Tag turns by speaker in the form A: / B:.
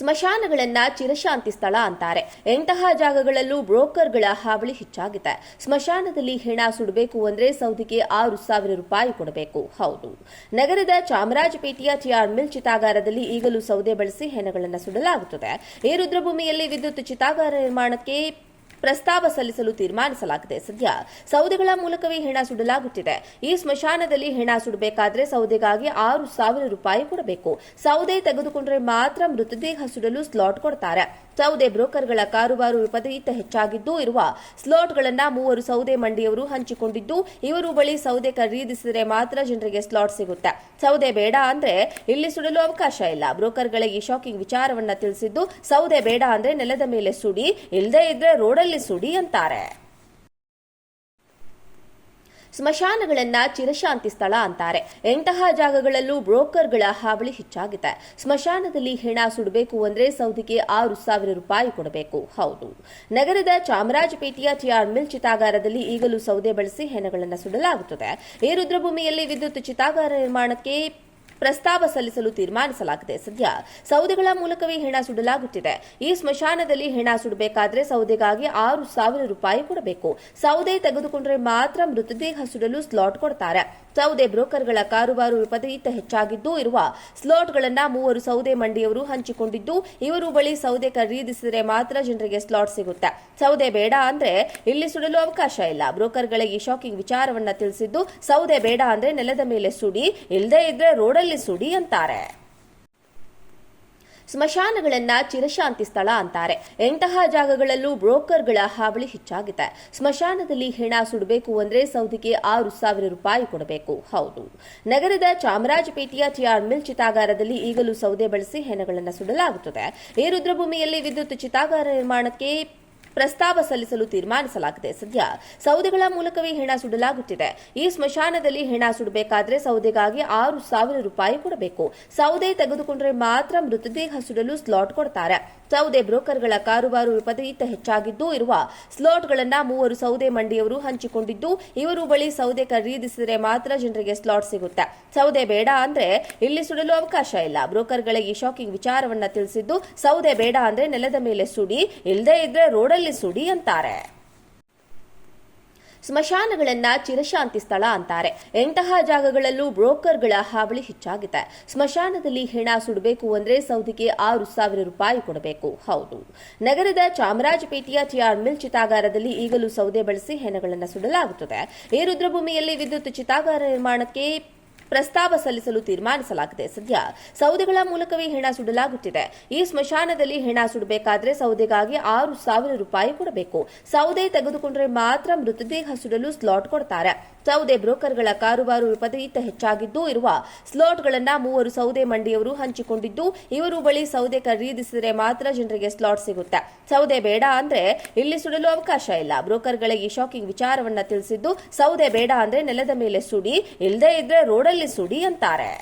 A: ಸ್ಮಶಾನಗಳನ್ನ ಚಿರಶಾಂತಿ ಸ್ಥಳ ಅಂತಾರೆ. ಎಂತಹ ಜಾಗಗಳಲ್ಲೂ ಬ್ರೋಕರ್ಗಳ ಹಾವಳಿ ಹೆಚ್ಚಾಗಿದೆ. ಸ್ಮಶಾನದಲ್ಲಿ ಹೆಣ ಸುಡಬೇಕು ಅಂದ್ರೆ ಸೌದಿಗೆ ಆರು ಸಾವಿರ ರೂಪಾಯಿ ಕೊಡಬೇಕು. ಹೌದು. ನಗರದ ಚಾಮರಾಜಪೇಟೆಯ ಟಿಆರ್ ಮಿಲ್ ಚಿತಾಗಾರದಲ್ಲಿ ಈಗಲೂ ಸೌದೆ ಬಳಸಿ ಹೆಣಗಳನ್ನು ಸುಡಲಾಗುತ್ತದೆ. ಈ ರುದ್ರಭೂಮಿಯಲ್ಲಿ ವಿದ್ಯುತ್ ಚಿತಾಗಾರ ನಿರ್ಮಾಣಕ್ಕೆ ಪ್ರಸ್ತಾವ ಸಲ್ಲಿಸಲು ತೀರ್ಮಾನಿಸಲಾಗಿದೆ. ಸದ್ಯ ಸೌದೆಗಳ ಮೂಲಕವೇ ಹೆಣ ಸುಡಲಾಗುತ್ತಿದೆ. ಈ ಸ್ಮಶಾನದಲ್ಲಿ ಹೆಣ ಸುಡಬೇಕಾದ್ರೆ ಸೌದೆಗಾಗಿ ಆರು ಸಾವಿರ ರೂಪಾಯಿ ಕೊಡಬೇಕು. ಸೌದೆ ತೆಗೆದುಕೊಂಡ್ರೆ ಮಾತ್ರ ಮೃತದೇಹ ಸುಡಲು ಸ್ಲಾಟ್ ಕೊಡ್ತಾರೆ. ಸೌದೆ ಬ್ರೋಕರ್ಗಳ ಕಾರುಬಾರು ವಿಪರೀತ ಹೆಚ್ಚಾಗಿದ್ದು, ಇರುವ ಸ್ಲಾಟ್ಗಳನ್ನು ಮೂವರು ಸೌದೆ ಮಂಡಿಯವರು ಹಂಚಿಕೊಂಡಿದ್ದು, ಇವರು ಬಳಿ ಸೌದೆ ಖರೀದಿಸಿದರೆ ಮಾತ್ರ ಜನರಿಗೆ ಸ್ಲಾಟ್ ಸಿಗುತ್ತೆ. ಸೌದೆ ಬೇಡ ಅಂದ್ರೆ ಇಲ್ಲಿ ಸುಡಲು ಅವಕಾಶ ಇಲ್ಲ. ಬ್ರೋಕರ್ಗಳಿಗೆ ಶಾಕಿಂಗ್ ವಿಚಾರವನ್ನ ತಿಳಿಸಿದ್ದು, ಸೌದೆ ಬೇಡ ಅಂದ್ರೆ ನೆಲದ ಮೇಲೆ ಸುಡಿ ಇಲ್ಲದೆ ಇದ್ರೆ ರೋಡಲ್ಲಿ ಸುಡಿ ಅಂತಾರೆ. ಸ್ಮಶಾನಗಳನ್ನ ಚಿರಶಾಂತಿ ಸ್ಥಳ ಅಂತಾರೆ. ಎಂತಹ ಜಾಗಗಳಲ್ಲೂ ಬ್ರೋಕರ್ಗಳ ಹಾವಳಿ ಹೆಚ್ಚಾಗಿದೆ. ಸ್ಮಶಾನದಲ್ಲಿ ಹೆಣ ಸುಡಬೇಕು ಅಂದ್ರೆ ಸೌದಿಗೆ ಆರು ಸಾವಿರ ರೂಪಾಯಿ ಕೊಡಬೇಕು. ಹೌದು. ನಗರದ ಚಾಮರಾಜಪೇಟೆಯ ಟಿಆರ್ ಮಿಲ್ ಚಿತಾಗಾರದಲ್ಲಿ ಈಗಲೂ ಸೌದೆ ಬಳಸಿ ಹೆಣಗಳನ್ನು ಸುಡಲಾಗುತ್ತದೆ. ಈ ರುದ್ರಭೂಮಿಯಲ್ಲಿ ವಿದ್ಯುತ್ ಚಿತಾಗಾರ ನಿರ್ಮಾಣಕ್ಕೆ ಪ್ರಸ್ತಾವ ಸಲ್ಲಿಸಲು ತೀರ್ಮಾನಿಸಲಾಗಿದೆ. ಸದ್ಯ ಸೌದೆಗಳ ಮೂಲಕವೇ ಹೆಣ ಸುಡಲಾಗುತ್ತಿದೆ. ಈ ಸ್ಮಶಾನದಲ್ಲಿ ಹೆಣ ಸುಡಬೇಕಾದ್ರೆ ಸೌದೆಗಾಗಿ ಆರು ಸಾವಿರ ರೂಪಾಯಿ ಕೊಡಬೇಕು. ಸೌದೆ ತೆಗೆದುಕೊಂಡ್ರೆ ಮಾತ್ರ ಮೃತದೇಹ ಸುಡಲು ಸ್ಲಾಟ್ ಕೊಡ್ತಾರೆ. ಸೌದೆ ಬ್ರೋಕರ್ಗಳ ಕಾರುಬಾರು ವಿಪರೀತ ಹೆಚ್ಚಾಗಿದ್ದು, ಇರುವ ಸ್ಲಾಟ್ಗಳನ್ನ ಮೂವರು ಸೌದೆ ಮಂಡಿಯವರು ಹಂಚಿಕೊಂಡಿದ್ದು, ಇವರು ಬಳಿ ಸೌದೆ ಖರೀದಿಸಿದರೆ ಮಾತ್ರ ಜನರಿಗೆ ಸ್ಲಾಟ್ ಸಿಗುತ್ತೆ. ಸೌದೆ ಬೇಡ ಅಂದ್ರೆ ಇಲ್ಲಿ ಸುಡಲು ಅವಕಾಶ ಇಲ್ಲ. ಬ್ರೋಕರ್ಗಳಿಗೆ ಶಾಕಿಂಗ್ ವಿಚಾರವನ್ನ ತಿಳಿಸಿದ್ದು, ಸೌದೆ ಬೇಡ ಅಂದ್ರೆ ನೆಲದ ಮೇಲೆ ಸುಡಿ ಇಲ್ಲದೇ ಇದ್ರೆ ರೋಡಲ್ಲಿ ಸುಡಿ ಅಂತಾರೆ. ಸ್ಮಶಾನಗಳನ್ನ ಚಿರಶಾಂತಿ ಸ್ಥಳ ಅಂತಾರೆ. ಎಂತಹ ಜಾಗಗಳಲ್ಲೂ ಬ್ರೋಕರ್ಗಳ ಹಾವಳಿ ಹೆಚ್ಚಾಗಿದೆ. ಸ್ಮಶಾನದಲ್ಲಿ ಹೆಣ ಸುಡಬೇಕು ಅಂದ್ರೆ ಸೌದಿಗೆ ಆರು ಸಾವಿರ ರೂಪಾಯಿ ಕೊಡಬೇಕು. ಹೌದು. ನಗರದ ಚಾಮರಾಜಪೇಟೆಯ ಟಿಆರ್ ಮಿಲ್ ಚಿತಾಗಾರದಲ್ಲಿ ಈಗಲೂ ಸೌದೆ ಬಳಸಿ ಹೆಣಗಳನ್ನು ಸುಡಲಾಗುತ್ತದೆ. ಈ ರುದ್ರಭೂಮಿಯಲ್ಲಿ ವಿದ್ಯುತ್ ಚಿತಾಗಾರ ನಿರ್ಮಾಣಕ್ಕೆ ಪ್ರಸ್ತಾವ ಸಲ್ಲಿಸಲು ತೀರ್ಮಾನಿಸಲಾಗಿದೆ. ಸದ್ಯ ಸೌದೆಗಳ ಮೂಲಕವೇ ಹೆಣ ಸುಡಲಾಗುತ್ತಿದೆ. ಈ ಸ್ಮಶಾನದಲ್ಲಿ ಹೆಣ ಸುಡಬೇಕಾದ್ರೆ ಸೌದೆಗಾಗಿ ಆರು ಸಾವಿರ ರೂಪಾಯಿ ಕೊಡಬೇಕು. ಸೌದೆ ತೆಗೆದುಕೊಂಡ್ರೆ ಮಾತ್ರ ಮೃತದೇಹ ಸುಡಲು ಸ್ಲಾಟ್ ಕೊಡ್ತಾರೆ. ಸೌದೆ ಬ್ರೋಕರ್ಗಳ ಕಾರುಬಾರು ವಿಪರೀತ ಹೆಚ್ಚಾಗಿದ್ದು, ಇರುವ ಸ್ಲಾಟ್ಗಳನ್ನು ಮೂವರು ಸೌದೆ ಮಂಡಿಯವರು ಹಂಚಿಕೊಂಡಿದ್ದು, ಇವರು ಬಳಿ ಸೌದೆ ಖರೀದಿಸಿದರೆ ಮಾತ್ರ ಜನರಿಗೆ ಸ್ಲಾಟ್ ಸಿಗುತ್ತೆ. ಸೌದೆ ಬೇಡ ಅಂದ್ರೆ ಇಲ್ಲಿ ಸುಡಲು ಅವಕಾಶ ಇಲ್ಲ. ಬ್ರೋಕರ್ಗಳಿಗೆ ಶಾಕಿಂಗ್ ವಿಚಾರವನ್ನ ತಿಳಿಸಿದ್ದು, ಸೌದೆ ಬೇಡ ಅಂದ್ರೆ ನೆಲದ ಮೇಲೆ ಸುಡಿ ಇಲ್ಲದೇ ಇದ್ರೆ ರೋಡಲ್ಲಿ ಸುಡಿ ಅಂತಾರೆ. ಸ್ಮಶಾನಗಳನ್ನ ಚಿರಶಾಂತಿ ಸ್ಥಳ ಅಂತಾರೆ. ಎಂತಹ ಜಾಗಗಳಲ್ಲೂ ಬ್ರೋಕರ್ಗಳ ಹಾವಳಿ ಹೆಚ್ಚಾಗಿದೆ. ಸ್ಮಶಾನದಲ್ಲಿ ಹೆಣ ಸುಡಬೇಕು ಅಂದ್ರೆ ಸೌದಿಗೆ ಆರು ಸಾವಿರ ರೂಪಾಯಿ ಕೊಡಬೇಕು. ಹೌದು. ನಗರದ ಚಾಮರಾಜಪೇಟೆಯ ಟಿಆರ್ ಮಿಲ್ ಚಿತಾಗಾರದಲ್ಲಿ ಈಗಲೂ ಸೌದೆ ಬಳಸಿ ಹೆಣಗಳನ್ನು ಸುಡಲಾಗುತ್ತದೆ. ಈ ರುದ್ರಭೂಮಿಯಲ್ಲಿ ವಿದ್ಯುತ್ ಚಿತಾಗಾರ ನಿರ್ಮಾಣಕ್ಕೆ ಪ್ರಸ್ತಾವ ಸಲ್ಲಿಸಲು ತೀರ್ಮಾನಿಸಲಾಗಿದೆ. ಸದ್ಯ ಸೌದೆಗಳ ಮೂಲಕವೇ ಹೆಣ ಸುಡಲಾಗುತ್ತಿದೆ. ಈ ಸ್ಮಶಾನದಲ್ಲಿ ಹೆಣ ಸುಡಬೇಕಾದ್ರೆ ಸೌದೆಗಾಗಿ ಆರು ಸಾವಿರ ರೂಪಾಯಿ ಕೊಡಬೇಕು. ಸೌದೆ ತೆಗೆದುಕೊಂಡ್ರೆ ಮಾತ್ರ ಮೃತದೇಹ ಸುಡಲು ಸ್ಲಾಟ್ ಕೊಡ್ತಾರೆ. ಸೌದೆ ಬ್ರೋಕರ್ಗಳ ಕಾರುಬಾರು ವಿಪರೀತ ಹೆಚ್ಚಾಗಿದ್ದು, ಇರುವ ಸ್ಲಾಟ್ಗಳನ್ನು ಮೂವರು ಸೌದೆ ಮಂಡಿಯವರು ಹಂಚಿಕೊಂಡಿದ್ದು, ಇವರು ಬಳಿ ಸೌದೆ ಖರೀದಿಸಿದರೆ ಮಾತ್ರ ಜನರಿಗೆ ಸ್ಲಾಟ್ ಸಿಗುತ್ತೆ. ಸೌದೆ ಬೇಡ ಅಂದ್ರೆ ಇಲ್ಲಿ ಸುಡಲು ಅವಕಾಶ ಇಲ್ಲ. ಬ್ರೋಕರ್ಗಳಿಗೆ ಶಾಕಿಂಗ್ ವಿಚಾರವನ್ನ ತಿಳಿಸಿದ್ದು, ಸೌದೆ ಬೇಡ ಅಂದ್ರೆ ನೆಲದ ಮೇಲೆ ಸುಡಿ ಇಲ್ಲದೆ ಇದ್ರೆ ರೋಡಲ್ಲಿ ಸುಡಿ ಅಂತಾರೆ.